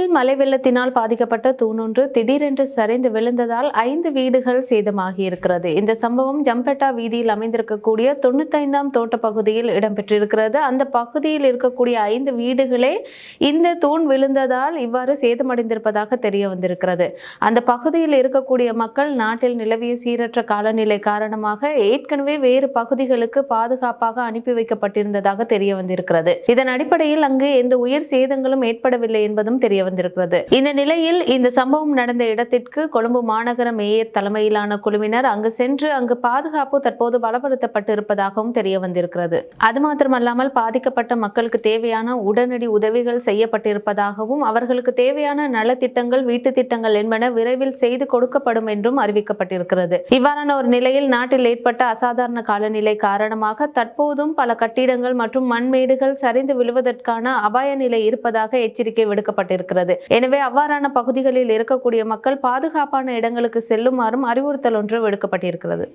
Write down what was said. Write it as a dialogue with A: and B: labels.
A: கொழும்பில் மழை வெள்ளத்தினால் பாதிக்கப்பட்ட தூணொன்று திடீரென்று சரிந்து விழுந்ததால் ஐந்து வீடுகள் சேதமாகியிருக்கிறது. இந்த சம்பவம் ஜம்பெட்டா வீதியில் அமைந்திருக்கக்கூடிய தொண்ணூத்தைந்தாம் தோட்ட பகுதியில் இடம்பெற்றிருக்கிறது. அந்த பகுதியில் இருக்கக்கூடிய ஐந்து வீடுகளே இந்த தூண் விழுந்ததால் இவ்வாறு சேதமடைந்திருப்பதாக தெரிய வந்திருக்கிறது. அந்த பகுதியில் இருக்கக்கூடிய மக்கள் நாட்டில் நிலவிய சீரற்ற காலநிலை காரணமாக ஏற்கனவே வேறு பகுதிகளுக்கு பாதுகாப்பாக அனுப்பி வைக்கப்பட்டிருந்ததாக தெரிய வந்திருக்கிறது. இதன் அடிப்படையில் அங்கு எந்த உயிர் சேதங்களும் ஏற்படவில்லை என்பதும் தெரிய வந்திருக்கிறது இந்த நிலையில் இந்த சம்பவம் நடந்த இடத்திற்கு கொழும்பு மாநகர மேயர் தலைமையிலான குழுவினர் அங்கு சென்று அங்கு பாதுகாப்பு தற்போது பலப்படுத்தப்பட்டு இருப்பதாகவும் தெரிய வந்திருக்கிறது. அது மாத்திரமல்லாமல் பாதிக்கப்பட்ட மக்களுக்கு தேவையான உடனடி உதவிகள் செய்யப்பட்டிருப்பதாகவும் அவர்களுக்கு தேவையான நலத்திட்டங்கள் வீட்டு திட்டங்கள் என்பன விரைவில் செய்து கொடுக்கப்படும் என்றும் அறிவிக்கப்பட்டிருக்கிறது. இவ்வாறான ஒரு நிலையில் நாட்டில் ஏற்பட்ட அசாதாரண காலநிலை காரணமாக தற்போதும் பல கட்டிடங்கள் மற்றும் மண்மேடுகள் சரிந்து விழுவதற்கான அபாய நிலை இருப்பதாக எச்சரிக்கை விடுக்கப்பட்டிருக்கிறது. எனவே அவ்வாறான பகுதிகளில் இருக்கக்கூடிய மக்கள் பாதுகாப்பான இடங்களுக்கு செல்லுமாறும் அறிவுறுத்தல் ஒன்று விடுக்கப்பட்டிருக்கிறது.